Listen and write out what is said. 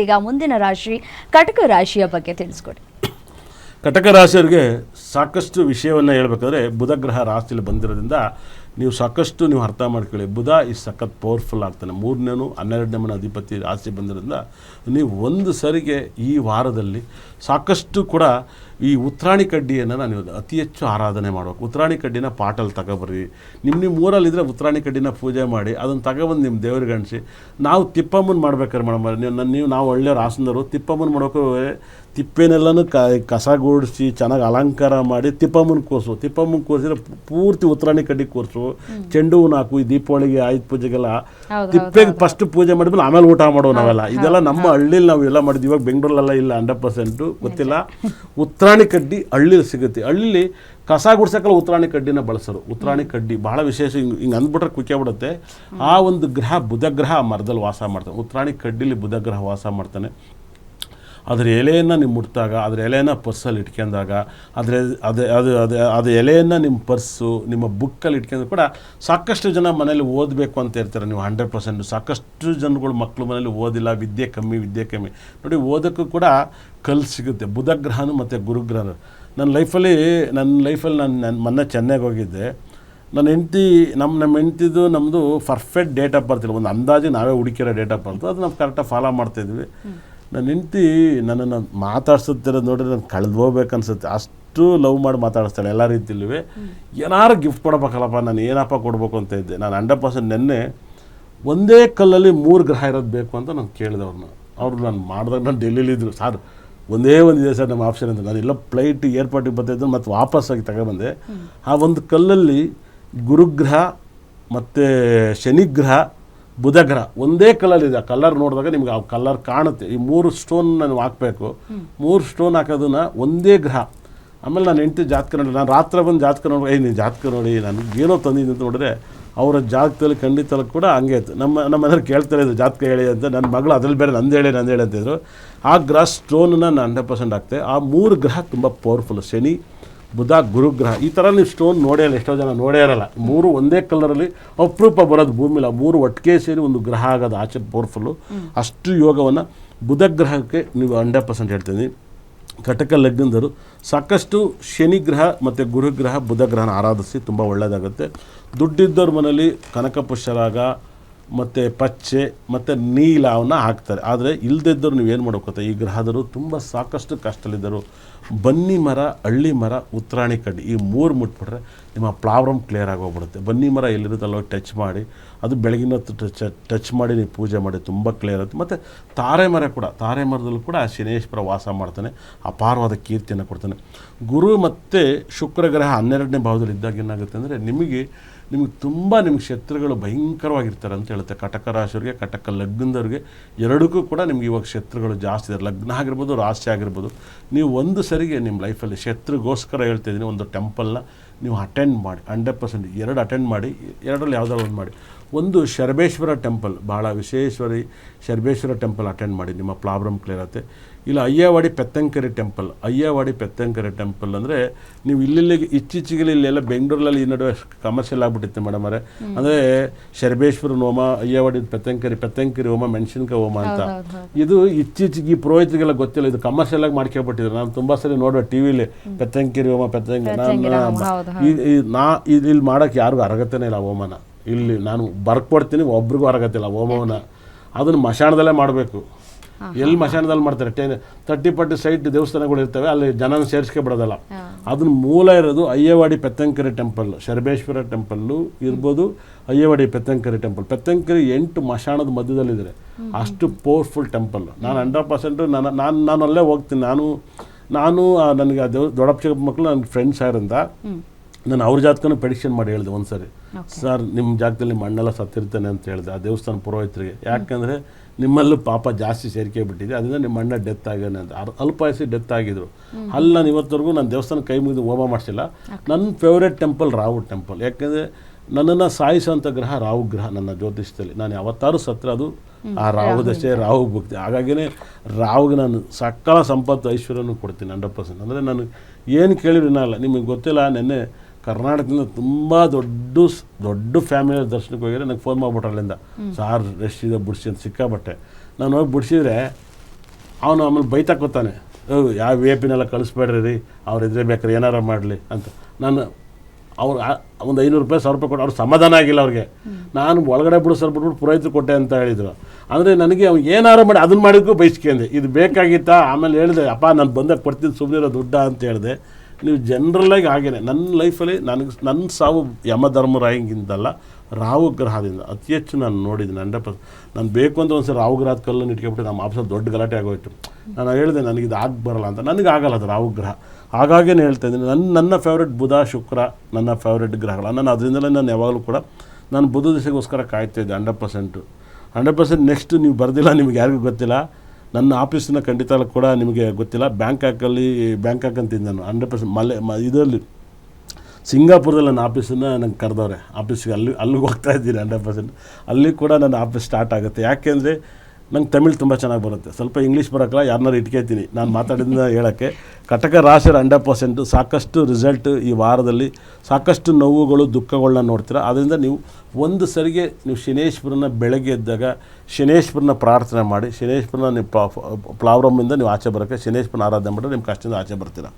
ಈಗ ಮುಂದಿನ ರಾಶಿ ಕಟಕ ರಾಶಿಯ ಬಗ್ಗೆ ತಿಳಿಸ್ಕೊಡಿ. ಕಟಕ ರಾಶಿಯವರಿಗೆ ಸಾಕಷ್ಟು ವಿಷಯವನ್ನು ಹೇಳ್ಬೇಕಾದ್ರೆ ಬುಧ ಗ್ರಹ ರಾಶಿಯಲ್ಲಿ ಬಂದಿರೋದ್ರಿಂದ ನೀವು ಸಾಕಷ್ಟು ನೀವು ಅರ್ಥ ಮಾಡ್ಕೊಳ್ಳಿ. ಬುಧ ಈ ಸಖತ್ ಪವರ್ಫುಲ್ ಆಗ್ತಾನೆ. ಮೂರನೇನು, ಹನ್ನೆರಡನೇ ಮನೆ ಅಧಿಪತಿ ರಾಶಿ ಬಂದಿರೋದ್ರಿಂದ ನೀವು ಒಂದು ಸರಿಗೆ ಈ ವಾರದಲ್ಲಿ ಸಾಕಷ್ಟು ಕೂಡ ಈ ಉತ್ರಾಣಿ ಕಡ್ಡಿಯನ್ನು ನಾನು ಅತಿ ಹೆಚ್ಚು ಆರಾಧನೆ ಮಾಡಬೇಕು. ಉತ್ರಾಣಿ ಕಡ್ಡಿನ ಪಾಟಲ್ಲಿ ತಗೊಬರ್ರಿ. ನಿಮ್ಮ ನಿಮ್ಮ ಊರಲ್ಲಿದ್ದರೆ ಉತ್ರಾಣಿ ಕಡ್ಡಿನ ಪೂಜೆ ಮಾಡಿ ಅದನ್ನು ತಗೊಬಂದು ನಿಮ್ಮ ದೇವ್ರಿಗೆ ಅಣಿಸಿ ನಾವು ತಿಪ್ಪಮ್ಮನ ಮಾಡ್ಬೇಕಾರೆ ಮೇಡಮ್ ನೀವು ನನ್ನ ನೀವು ನಾವು ಒಳ್ಳೆ ಹಾಸನದವರು ತಿಪ್ಪಮ್ಮನ ಮಾಡೋಕೆ ತಿಪ್ಪೆನೆಲ್ಲನೂ ಕ ಕಸ ಗೂಡಿಸಿ ಚೆನ್ನಾಗಿ ಅಲಂಕಾರ ಮಾಡಿ ತಿಪ್ಪಮ್ಮನ ಕೂರಿಸು. ತಿಪ್ಪಮ್ಮನ ಕೂರಿಸಿದ್ರೆ ಪೂರ್ತಿ ಉತ್ತರಾಣಿ ಕಡ್ಡಿ ಕೂರಿಸು. ಚೆಂಡು ಹೂವು ಹಾಕು ಈ ದೀಪಾವಳಿಗೆ ಆಯುಧ ಪೂಜೆಗೆಲ್ಲ ತಿಪ್ಪೆಗೆ ಫಸ್ಟ್ ಪೂಜೆ ಮಾಡಿದ್ಮೇಲೆ ಆಮೇಲೆ ಊಟ ಮಾಡೋ ನಾವೆಲ್ಲ. ಇದೆಲ್ಲ ನಮ್ಮ ಹಳ್ಳಿಲಿ ನಾವು ಎಲ್ಲ ಮಾಡಿದ್ವಿ ಇವಾಗ ಬೆಂಗಳೂರಲ್ಲೆಲ್ಲ ಇಲ್ಲ ಹಂಡ್ರೆಡ್ ಪರ್ಸೆಂಟು ಗೊತ್ತಿಲ್ಲ. ಉತ್ತರಾಣಿ ಕಡ್ಡಿ ಹಳ್ಳಿಲಿ ಸಿಗುತ್ತೆ. ಹಳ್ಳಿಲಿ ಕಸ ಗುಡ್ಸೋಕ್ಕಲ್ಲ ಉತ್ತರಾಣಿ ಕಡ್ಡಿನ ಬಳಸೋರು. ಉತ್ತರಾಣಿ ಕಡ್ಡಿ ಬಹಳ ವಿಶೇಷ. ಹಿಂಗೆ ಹಿಂಗೆ ಅಂದ್ಬಿಟ್ರೆ ಕುಕ್ಕೆ ಬಿಡುತ್ತೆ. ಆ ಒಂದು ಗ್ರಹ ಬುಧಗ್ರಹ ಮರದಲ್ಲಿ ವಾಸ ಮಾಡ್ತಾನೆ. ಉತ್ತರಾಣಿ ಕಡ್ಡಿಲಿ ಬುಧಗ್ರಹ ವಾಸ ಮಾಡ್ತಾನೆ. ಅದ್ರ ಎಲೆಯನ್ನು ನೀವು ಮುಟ್ಟಿದಾಗ ಅದರ ಎಲೆಯನ್ನು ಪರ್ಸಲ್ಲಿ ಇಟ್ಕೊಂಡಾಗ, ಅದರ ಅದೇ, ಅದು ಅದು ಅದು ಎಲೆಯನ್ನು ನಿಮ್ಮ ಪರ್ಸು, ನಿಮ್ಮ ಬುಕ್ಕಲ್ಲಿ ಇಟ್ಕೊಂಡ್ರು ಕೂಡ ಸಾಕಷ್ಟು ಜನ ಮನೇಲಿ ಓದಬೇಕು ಅಂತ ಇರ್ತಾರೆ ನೀವು ಹಂಡ್ರೆಡ್ ಪರ್ಸೆಂಟ್. ಸಾಕಷ್ಟು ಜನಗಳು ಮಕ್ಕಳು ಮನೇಲಿ ಓದಿಲ್ಲ, ವಿದ್ಯೆ ಕಮ್ಮಿ ವಿದ್ಯೆ ಕಮ್ಮಿ. ನೋಡಿ, ಓದೋಕ್ಕೂ ಕೂಡ ಕಲ್ ಸಿಗುತ್ತೆ. ಬುಧ ಗ್ರಹನು ಮತ್ತು ಗುರುಗ್ರಹನು. ನನ್ನ ಲೈಫಲ್ಲಿ ನನ್ನ ಲೈಫಲ್ಲಿ ನಾನು, ನನ್ನ ಮೊನ್ನೆ ಚೆನ್ನೈಗೆ ಹೋಗಿದ್ದೆ. ನನ್ನ ಹೆಂಡ್ತಿ, ನಮ್ಮ ನಮ್ಮ ಹೆಂಡ್ತಿದು ನಮ್ಮದು ಪರ್ಫೆಕ್ಟ್ ಡೇಟ್ ಆಫ್ ಬರ್ತಿಲ್ಲ ಒಂದು ಅಂದಾಜು ನಾವೇ ಹುಡುಕಿರೋ ಡೇಟ್ ಆಫ್ ಬರ್ತು ಅದು ನಾವು ಕರೆಕ್ಟಾಗಿ ಫಾಲೋ ಮಾಡ್ತಾಯಿದ್ವಿ ನನ್ನ ಹೆಂಡ್ತಿ ನನ್ನನ್ನು ಮಾತಾಡ್ಸುತ್ತಿರೋದು ನೋಡಿದ್ರೆ ನಾನು ಕಳೆದು ಹೋಗ್ಬೇಕನ್ಸುತ್ತೆ. ಅಷ್ಟು ಲವ್ ಮಾಡಿ ಮಾತಾಡಿಸ್ತಾಳೆ ಎಲ್ಲ ರೀತಿಯಲ್ಲೂ ಏನಾರು ಗಿಫ್ಟ್ ಕೊಡಬೇಕಲ್ಲಪ್ಪ ನಾನು ಏನಪ್ಪ ಕೊಡಬೇಕು ಅಂತ ಇದ್ದೆ. ನಾನು ಹಂಡ್ರೆಡ್ ಪರ್ಸೆಂಟ್ ನೆನ್ನೆ ಒಂದೇ ಕಲ್ಲಲ್ಲಿ ಮೂರು ಗ್ರಹ ಇರೋದು ಬೇಕು ಅಂತ ನಾನು ಕೇಳಿದೆ ಅವ್ರನ್ನ ಅವ್ರು ನಾನು ಮಾಡಿದಾಗ ನಾನು ಡೆಲ್ಲಿಲಿದ್ರು ಸರ್ ಒಂದೇ ಒಂದು ಇದೆ ಸರ್ ನಮ್ಮ ಆಪ್ಷನ್ ಅಂತ. ನಾನು ಎಲ್ಲ ಫ್ಲೈಟ್ ಏರ್ಪೋರ್ಟಿಗೆ ಬರ್ತಾಯಿದ್ದು ಮತ್ತು ವಾಪಸ್ಸಾಗಿ ತಗೊಬಂದೆ ಆ ಒಂದು ಕಲ್ಲಲ್ಲಿ ಗುರುಗ್ರಹ ಮತ್ತು ಶನಿಗ್ರಹ ಬುಧಗ್ರಹ. ಒಂದೇ ಕಲರ್ ಇದೆ ಆ ಕಲರ್ ನೋಡಿದಾಗ ನಿಮ್ಗೆ ಆ ಕಲರ್ ಕಾಣುತ್ತೆ. ಈ ಮೂರು ಸ್ಟೋನ್ ನಾನು ಹಾಕಬೇಕು. ಮೂರು ಸ್ಟೋನ್ ಹಾಕೋದನ್ನ ಒಂದೇ ಗ್ರಹ. ಆಮೇಲೆ ನಾನು ಹೆಂಡ್ತಿ ಜಾತಕ ನೋಡಿ ನಾನು ರಾತ್ರಿ ಬಂದು ಜಾತಕ ನೋಡಿ ಏ ನೀನು ಜಾತಕ ನೋಡಿ ನನಗೆ ಏನೋ ತಂದಿದ್ದು ಅಂತ ನೋಡಿದ್ರೆ ಅವರ ಜಾತಕದಲ್ಲಿ ಖಂಡಿತಲೂ ಕೂಡ ಹಂಗೆ ಇತ್ತು. ನಮ್ಮ ನಮ್ಮ ಮನೇಲಿ ಕೇಳ್ತಾರೆ ಇದು ಜಾತಕ ಹೇಳಿ ಅಂತ. ನನ್ನ ಮಗಳು ಅದ್ರಲ್ಲಿ ಬೇರೆ ನಂದು ಹೇಳಿ ನಂದು ಹೇಳಿ ಅಂತಿದ್ರು ಆ ಗ್ರಹ ಸ್ಟೋನನ್ನ ನಾನು ಹಂಡ್ರೆಡ್ ಪರ್ಸೆಂಟ್ ಹಾಕ್ತೆ. ಆ ಮೂರು ಗ್ರಹ ತುಂಬ ಪವರ್ಫುಲ್ ಶನಿ ಬುಧ ಗುರುಗ್ರಹ ಈ ಥರ ನೀವು ಸ್ಟೋನ್ ನೋಡೇ ಇಲ್ಲ, ಎಷ್ಟೋ ಜನ ನೋಡೇ ಇರಲ್ಲ. ಮೂರು ಒಂದೇ ಕಲರಲ್ಲಿ ಅಪರೂಪ ಬರೋದು ಭೂಮಿಲ ಮೂರು ಒಟ್ಟಿಗೆ ಸೇರಿ ಒಂದು ಗ್ರಹ ಆಗೋದು ಆಚೆ ಪವರ್ಫುಲ್ಲು ಅಷ್ಟು ಯೋಗವನ್ನು ಬುಧ ಗ್ರಹಕ್ಕೆ ನೀವು ಹಂಡ್ರೆಡ್ ಪರ್ಸೆಂಟ್ ಹೇಳ್ತೀನಿ ಕಟಕ ಲಗ್ನದರು ಸಾಕಷ್ಟು ಶನಿಗ್ರಹ ಮತ್ತು ಗುರುಗ್ರಹ ಬುಧ ಗ್ರಹನ ಆರಾಧಿಸಿ ತುಂಬ ಒಳ್ಳೆಯದಾಗುತ್ತೆ ದುಡ್ಡಿದ್ದವ್ರ ಮನೇಲಿ ಕನಕ ಪುಷ್ಯರಾಗ ಮತ್ತು ಪಚ್ಚೆ, ಮತ್ತು ನೀಲವನ್ನು ಹಾಕ್ತಾರೆ. ಆದರೆ ಇಲ್ಲದಿದ್ದರು ಏನು ಮಾಡೋಕ್ಕೆ ಈ ಗ್ರಹದರು ತುಂಬ ಸಾಕಷ್ಟು ಕಷ್ಟದಲ್ಲಿದ್ದರು. ಬನ್ನಿ ಮರ, ಹಳ್ಳಿ ಮರ, ಉತ್ತರಾಣಿ ಕಡ್ಡಿ ಈ ಮೂರು ಮುಟ್ಬಿಟ್ರೆ ನಿಮ್ಮ ಪ್ರಾಬ್ಲಮ್ ಕ್ಲಿಯರ್ ಆಗೋಗ್ಬಿಡುತ್ತೆ. ಬನ್ನಿ ಮರ ಎಲ್ಲಿರುತ್ತಲ್ಲ ಟಚ್ ಮಾಡಿ, ಅದು ಬೆಳಗಿನ ಹೊತ್ತು ಟಚ್ ಟಚ್ ಮಾಡಿ ನೀವು ಪೂಜೆ ಮಾಡಿ ತುಂಬ ಕ್ಲಿಯರ್ ಆಗುತ್ತೆ. ಮತ್ತು ತಾರೆ ಮರ ಕೂಡ, ತಾರೆ ಮರದಲ್ಲೂ ಕೂಡ ಆ ಶನೇಶ್ವರ ವಾಸ ಮಾಡ್ತಾನೆ, ಅಪಾರವಾದ ಕೀರ್ತಿಯನ್ನು ಕೊಡ್ತಾನೆ. ಗುರು ಮತ್ತು ಶುಕ್ರ ಗ್ರಹ ಹನ್ನೆರಡನೇ ಭಾವದಲ್ಲಿ ಇದ್ದಾಗ ಏನಾಗುತ್ತೆ ಅಂದರೆ ನಿಮಗೆ ನಿಮಗೆ ತುಂಬ ನಿಮ್ಮ ಶತ್ರುಗಳು ಭಯಂಕರವಾಗಿರ್ತಾರೆ ಅಂತ ಹೇಳುತ್ತೆ. ಕಟಕ ರಾಶಿಯವರಿಗೆ ಕಟಕ ಲಗ್ನದವ್ರಿಗೆ ಎರಡಕ್ಕೂ ಕೂಡ ನಿಮ್ಗೆ ಇವಾಗ ಶತ್ರುಗಳು ಜಾಸ್ತಿ ಇದ್ದಾರೆ ಲಗ್ನ ಆಗಿರ್ಬೋದು, ರಾಶಿ ಆಗಿರ್ಬೋದು. ನೀವು ಒಂದು ಸರಿಗೆ ನಿಮ್ಮ ಲೈಫಲ್ಲಿ ಶತ್ರುಗೋಸ್ಕರ ಹೇಳ್ತಿದ್ದೀನಿ ಒಂದು ಟೆಂಪಲ್ನ ನೀವು ಅಟೆಂಡ್ ಮಾಡಿ ಹಂಡ್ರೆಡ್ ಪರ್ಸೆಂಟ್ ಎರಡು ಅಟೆಂಡ್ ಮಾಡಿ, ಎರಡರಲ್ಲಿ ಯಾವುದಾದ್ರು ಒಂದು ಮಾಡಿ. ಒಂದು ಶರ್ಬೇಶ್ವರ ಟೆಂಪಲ್ ಭಾಳ ವಿಶೇಷವಾಗಿ ಶರ್ಬೇಶ್ವರ ಟೆಂಪಲ್ ಅಟೆಂಡ್ ಮಾಡಿ ನಿಮ್ಮ ಪ್ರಾಬ್ಲಮ್ ಕ್ಲಿಯರ್ ಆಗುತ್ತೆ. ಇಲ್ಲ ಅಯ್ಯವಾಡಿ ಪೆತ್ತಂಕರಿ ಟೆಂಪಲ್ ಅಯ್ಯವಾಡಿ ಪೆತ್ತಂಕರಿ ಟೆಂಪಲ್ ಅಂದರೆ ನೀವು ಇಲ್ಲಿಲ್ಲಿಗೆ ಇತ್ತೀಚೆಗೆ ಇಲ್ಲೆಲ್ಲ ಬೆಂಗಳೂರಲ್ಲಿ ಈ ನಡುವೆ ಕಮರ್ಷಿಯಲ್ ಆಗಿಬಿಟ್ಟಿತ್ತು ಮೇಡಮ್ ಅವರೇ. ಅಂದರೆ ಶರ್ಬೇಶ್ವರನ ಹೋಮ ಅಯ್ಯವಾಡಿ ಪೆತ್ತಂಕರಿ ಪೆತ್ತಂಕರಿ ಹೋಮ ಮೆಣಸಿನ್ಕಾಯಿ ಹೋಮ ಅಂತ. ಇದು ಇತ್ತೀಚೆಗೆ ಈ ಪುರೋಹಿತರಿಗೆಲ್ಲ ಗೊತ್ತಿಲ್ಲ ಇದು ಕಮರ್ಷಿಯಲ್ ಆಗಿ ಮಾಡ್ಕೊಬಿಟ್ಟಿದ್ರು. ನಾನು ತುಂಬ ಸರಿ ನೋಡುವ ಟಿ ವಿಲಿ ಪೆತ್ತಂಕೆರೆ ಹೋಮ ಪೆತ್ತಂಕರಿ ನಾನು ಇಲ್ಲಿ ಮಾಡೋಕ್ಕೆ ಯಾರಿಗೂ ಅರ್ಹತೆನೇ ಇಲ್ಲ ಹೋಮನ. ಇಲ್ಲಿ ನಾನು ಬರ್ಕೊಡ್ತೀನಿ ಒಬ್ರಿಗೂ ಹೊರಗತ್ತಿಲ್ಲ ಹೋಮವನ್ನ ಅದನ್ನು ಮಶಾಣದಲ್ಲೇ ಮಾಡಬೇಕು. ಎಲ್ಲಿ ಮಶಾನದಲ್ಲಿ ಮಾಡ್ತಾರೆ? ಟೆನ್ ತರ್ಟಿ ಪರ್ಟಿ ಸೈಟ್ ದೇವಸ್ಥಾನಗಳು ಇರ್ತವೆ ಅಲ್ಲಿ ಜನನ ಸೇರಿಸ್ಕೊಬಿಡೋದಲ್ಲ ಅದನ್ನ ಮೂಲ ಇರೋದು ಅಯ್ಯವಾಡಿ ಪೆತ್ತಂಕರಿ ಟೆಂಪಲ್ ಶರ್ಬೇಶ್ವರ ಟೆಂಪಲ್ಲು ಇರ್ಬೋದು ಅಯ್ಯವಾಡಿ ಪೆತ್ತಂಕರಿ ಟೆಂಪಲ್ ಪೆತ್ತಂಕರಿ ಎಂಟು ಮಶಾಣದ ಮಧ್ಯದಲ್ಲಿದ್ದಾರೆ ಅಷ್ಟು ಪವರ್ಫುಲ್ ಟೆಂಪಲ್ ನಾನು ಹಂಡ್ರೆಡ್ ಪರ್ಸೆಂಟು ನಾನು ನಾನು ನಾನು ಅಲ್ಲೇ ಹೋಗ್ತೀನಿ. ನಾನು ನಾನು ನನಗೆ ದೇವ್ ದೊಡ್ಡಪ್ಪ ಚಿಕ್ಕಪ್ಪ ಮಕ್ಕಳು ನನ್ನ ಫ್ರೆಂಡ್ಸ್ ಯಾರಿಂದ ನಾನು ಅವ್ರ ಜಾತಕನೂ ಪ್ರೆಡಿಕ್ಷನ್ ಮಾಡಿ ಹೇಳಿದೆ ಒಂದು ಸರಿ ಸರ್ ನಿಮ್ಮ ಜಾಗದಲ್ಲಿ ಮಣ್ಣೆಲ್ಲ ಸತ್ತಿರ್ತಾನೆ ಅಂತ ಹೇಳಿದೆ. ಆ ದೇವಸ್ಥಾನ ಪುರೋಹಿತರಿಗೆ. ಯಾಕಂದರೆ ನಿಮ್ಮಲ್ಲೂ ಪಾಪ ಜಾಸ್ತಿ ಸೇರಿಕೆ ಬಿಟ್ಟಿದೆ. ಅದರಿಂದ ನಿಮ್ಮ ಅಣ್ಣ ಡೆತ್ ಆಗ್ಯಾನೆ ಅಂತ. ಅಲ್ಪಾಯಿಸಿ ಡೆತ್ ಆಗಿದ್ರು. ಅಲ್ಲಿ ನಾನು ಇವತ್ತವರೆಗೂ ನಾನು ದೇವಸ್ಥಾನ ಕೈ ಮುಗಿದು ಹೋಮ ಮಾಡಿಸಿಲ್ಲ. ನನ್ನ ಫೇವ್ರೆಟ್ ಟೆಂಪಲ್ ರಾವು ಟೆಂಪಲ್ ಯಾಕೆಂದರೆ ನನ್ನನ್ನು ಸಾಯಿಸುವಂಥ ಗ್ರಹ ರಾಹು ಗ್ರಹ ನನ್ನ ಜ್ಯೋತಿಷ್ಯದಲ್ಲಿ. ನಾನು ಯಾವತ್ತಾರು ಸತ್ರ ಅದು ಆ ರಾಹು ದಶೆ ರಾಹು ಭಕ್ತಿ. ಹಾಗಾಗಿನೇ ರಾಹುಗೆ ನಾನು ಸಕಲ ಸಂಪತ್ತು ಐಶ್ವರ್ಯನೂ ಕೊಡ್ತೀನಿ ಹಂಡ್ರೆಡ್ ಪರ್ಸೆಂಟ್ ಅಂದರೆ ನಾನು ಏನು ಕೇಳಿದ್ರು ಅಲ್ಲ. ನಿಮಗೆ ಗೊತ್ತಿಲ್ಲ ನೆನ್ನೆ ಕರ್ನಾಟಕದಿಂದ ತುಂಬ ದೊಡ್ಡ ದೊಡ್ಡ ಫ್ಯಾಮಿಲಿ ದರ್ಶನಕ್ಕೆ ಹೋಗಿದ್ರೆ ನನಗೆ ಫೋನ್ ಮಾಡ್ಬಿಟ್ರು ಅಲ್ಲಿಂದ. ಸಾರ್ ರೆಸ್ಟ್ ಇದೆ ಬಿಡಿಸಿ? ಅಂತ ಸಿಕ್ಕಾಬಟ್ಟೆ ನಾನು ಹೋಗಿ ಬಿಡಿಸಿದ್ರೆ ಅವನು ಆಮೇಲೆ ಬೈತಾಕೋತಾನೆ. ಹೌದು ಯಾವ ವಿ ಎ ಪಿನೆಲ್ಲ ಕಳಿಸ್ಬೇಡ್ರಿ ರೀ. ಅವ್ರು ಇದ್ರೆ ಬೇಕಾದ್ರೆ ಏನಾರ ಮಾಡಲಿ. ಅಂತ. ನಾನು ಅವ್ರು ಒಂದು ಐನೂರು ರೂಪಾಯಿ ಸಾವಿರ ರೂಪಾಯಿ ಕೊಟ್ಟು ಅವ್ರು ಸಮಾಧಾನ ಆಗಿಲ್ಲ ಅವ್ರಿಗೆ. ನಾನು ಒಳಗಡೆ ಬಿಡು ಸರ್ ಬಿಟ್ಬಿಟ್ಟು ಪುರೋಹಿತರು ಕೊಟ್ಟೆ ಅಂತ ಹೇಳಿದರು. ಅಂದರೆ ನನಗೆ ಅವ್ನು ಏನಾರು ಮಾಡಿ ಅದನ್ನ ಮಾಡಿದ್ಕೂ ಬಯಸ್ಕೊಂಡೆ ಇದು ಬೇಕಾಗಿತ್ತಾ? ಆಮೇಲೆ ಹೇಳಿದೆ ಅಪ್ಪ ನಾನು ಬಂದಾಗ ಕೊಡ್ತೀನಿ ಸುಮ್ಮನೆ ದುಡ್ಡ? ಅಂತ ಹೇಳಿದೆ. ನೀವು ಜನರಲ್ಲಾಗಿ ಹಾಗೇನೆ ನನ್ನ ಲೈಫಲ್ಲಿ ನನಗೆ ನನ್ನ ಸಾವು ಯಮಧರ್ಮರಾಯಂಗಿಂದಲ್ಲ ರಾಹು ಗ್ರಹದಿಂದ. ಅತಿ ಹೆಚ್ಚು ನಾನು ನೋಡಿದ್ದೀನಿ ಹಂಡ್ರೆಡ್ ಪರ್ಸೆಂಟ್ ನಾನು ಬೇಕು ಅಂತ ಒಂದು ಸಲ ರಾಹು ಗ್ರಹದ ಕಲ್ಲನ್ನು ಇಟ್ಕೊಬಿಟ್ಟು ನಮ್ಮ ಆಫೀಸಲ್ಲಿ ದೊಡ್ಡ ಗಲಾಟೆ ಆಗೋಯ್ತು. ನಾನು ಹೇಳಿದೆ, ನನಗೆ ಇದು ಆಗ ಬರಲ್ಲ ಅಂತ. ನನಗೆ ಆಗಲ್ಲ ಅದು ರಾಹು ಗ್ರಹ. ಹಾಗಾಗೇ ಹೇಳ್ತಾ ಇದ್ದೀನಿ ನನ್ನ ನನ್ನ ಫೇವ್ರೆಟ್ ಬುಧ, ಶುಕ್ರ, ನನ್ನ ಫೇವ್ರೆಟ್ ಗ್ರಹಗಳು. ನಾನು ಅದರಿಂದಲೇ ನಾನು ಯಾವಾಗಲೂ ಕೂಡ ನಾನು ಬುಧ ದಿಸೆಗೋಸ್ಕರ ಕಾಯ್ತಾ ಇದ್ದೆ hundred percent hundred percent next ನೀವು ಬರೆದಿಲ್ಲ, ನಿಮ್ಗೆ ಯಾರಿಗೂ ಗೊತ್ತಿಲ್ಲ. ನನ್ನ ಆಫೀಸಿನ ಖಂಡಿತ ಕೂಡ ನಿಮಗೆ ಗೊತ್ತಿಲ್ಲ. ಬ್ಯಾಂಕಾಕಲ್ಲಿ ಬ್ಯಾಂಕಾಕ್ ಅಂತಿದ್ದೆ ನಾನು. ಹಂಡ್ರೆಡ್ ಪರ್ಸೆಂಟ್ ಮಲೆ, ಮ, ಇದರಲ್ಲಿ. ಸಿಂಗಾಪುರದಲ್ಲಿ ನನ್ನ ಆಫೀಸನ್ನ ನಂಗೆ ಕರೆದವ್ರೆ. ಆಫೀಸ್ಗೆ ಅಲ್ಲಿ, ಅಲ್ಲಿಗೆ ಹೋಗ್ತಾ ಇದ್ದೀನಿ ಹಂಡ್ರೆಡ್ ಪರ್ಸೆಂಟ್. ಅಲ್ಲಿ ಕೂಡ ನನ್ನ ಆಫೀಸ್ ಸ್ಟಾರ್ಟ್ ಆಗುತ್ತೆ. ಯಾಕೆಂದರೆ ನಂಗೆ ತಮಿಳ್ ತುಂಬ ಚೆನ್ನಾಗಿ ಬರುತ್ತೆ. ಸ್ವಲ್ಪ ಇಂಗ್ಲೀಷ್ ಬರೋಕ್ಕಲ್ಲ ಯಾರನ್ನಾರು ಇಟ್ಕೇತೀನಿ. ನಾನು ಮಾತಾಡಿದ ಹೇಳೋಕ್ಕೆ. ಕಟಕ ರಾಶಿಯರ ಹಂಡ್ರೆಡ್ ಪರ್ಸೆಂಟು ಸಾಕಷ್ಟು ರಿಸಲ್ಟ್ ಈ ವಾರದಲ್ಲಿ. ಸಾಕಷ್ಟು ನೋವುಗಳು ದುಃಖಗಳನ್ನ ನೋಡ್ತೀರ. ಅದರಿಂದ ನೀವು ಒಂದು ಸರಿಗೆ ನೀವು ಶನೇಶ್ವರನ ಬೆಳಗ್ಗೆ ಎದ್ದಾಗ ಶನೇಶ್ವರನ ಪ್ರಾರ್ಥನೆ ಮಾಡಿ, ಶನೇಶ್ವರನ ನೀವು ಪ್ಲಾವ್ರಮ್ಮಿಂದ ನೀವು ಆಚೆ ಬರೋಕ್ಕೆ ಶನೇಶ್ವರನ ಆರಾಧನೆ ಮಾಡಿದ್ರೆ ನಿಮ್ಮ ಕಷ್ಟದಿಂದ ಆಚೆ ಬರ್ತೀರಾ.